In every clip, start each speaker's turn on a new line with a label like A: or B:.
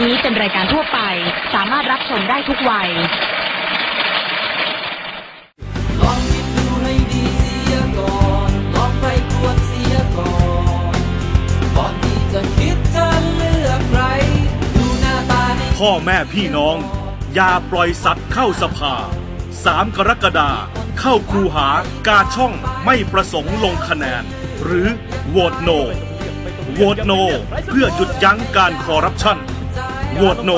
A: นี้เป็นรายการทั่วไป สามารถรับชมได้ทุกวัย
B: ลองคิดดูให้ดีเสียก่อน ลองไปตรวจเสียก่อน ก่อนที่จะคิดจะเลือกใคร ดูหน้าตาให้
C: พ่อแม่พี่น้อง อย่าปล่อยสัตว์เข้าสภา 3 กรกฎาคมเข้าคูหากาช่องไม่ประสงค์ลงคะแนน หรือโหวตโนโหวตโน เพื่อหยุดยั้งการคอร์รัปชัน โหวตโน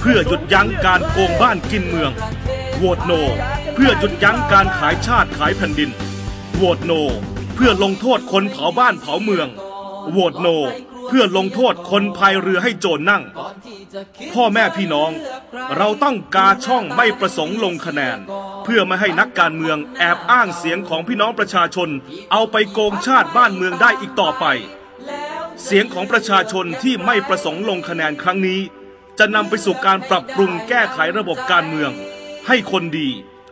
C: เพื่อหยุดยั้งการโกงบ้านกินเมือง โหวตโน เพื่อหยุดยั้งการขายชาติขายแผ่นดิน โหวตโน เพื่อลงโทษคนเผาบ้านเผาเมือง โหวตโน เพื่อลงโทษคนพายเรือให้โจรนั่ง พ่อแม่พี่น้อง เราต้องกาช่องไม่ประสงค์ลงคะแนน เพื่อไม่ให้นักการเมืองแอบอ้างเสียงของพี่น้องประชาชน เอาไปโกงชาติบ้านเมืองได้อีกต่อไปเสียงของประชาชนที่ไม่ประสงค์ลงคะแนนครั้งนี้ จะนำไปสู่การปรับปรุงแก้ไขระบบการเมือง ให้คนดี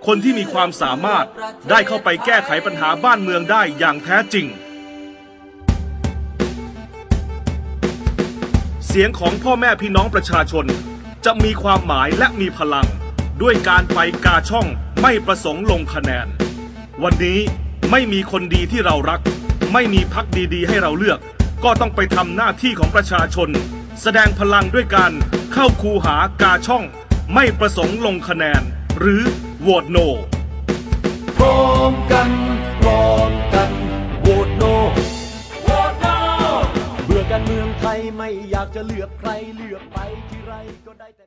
C: คนที่มีความสามารถได้เข้าไปแก้ไขปัญหาบ้านเมืองได้อย่างแท้จริง เสียงของพ่อแม่พี่น้องประชาชน จะมีความหมายและมีพลัง ด้วยการไปกาช่องไม่ประสงค์ลงคะแนน วันนี้ไม่มีคนดีที่เรารัก ไม่มีพักดีๆ ให้เราเลือก ก็ต้องไปทำหน้าที่ของประชาชน แสดงพลังด้วยการเข้าคูหากาช่อง ไม่ประสงค์ลงคะแนน หรือโหวตโน
B: พร้อมกันพร้อมกันโหวตโนโหวตโน
D: เบื่อการเมืองไทยไม่อยากจะเลือกใครเลือกไปที่ไรก็ได้แต่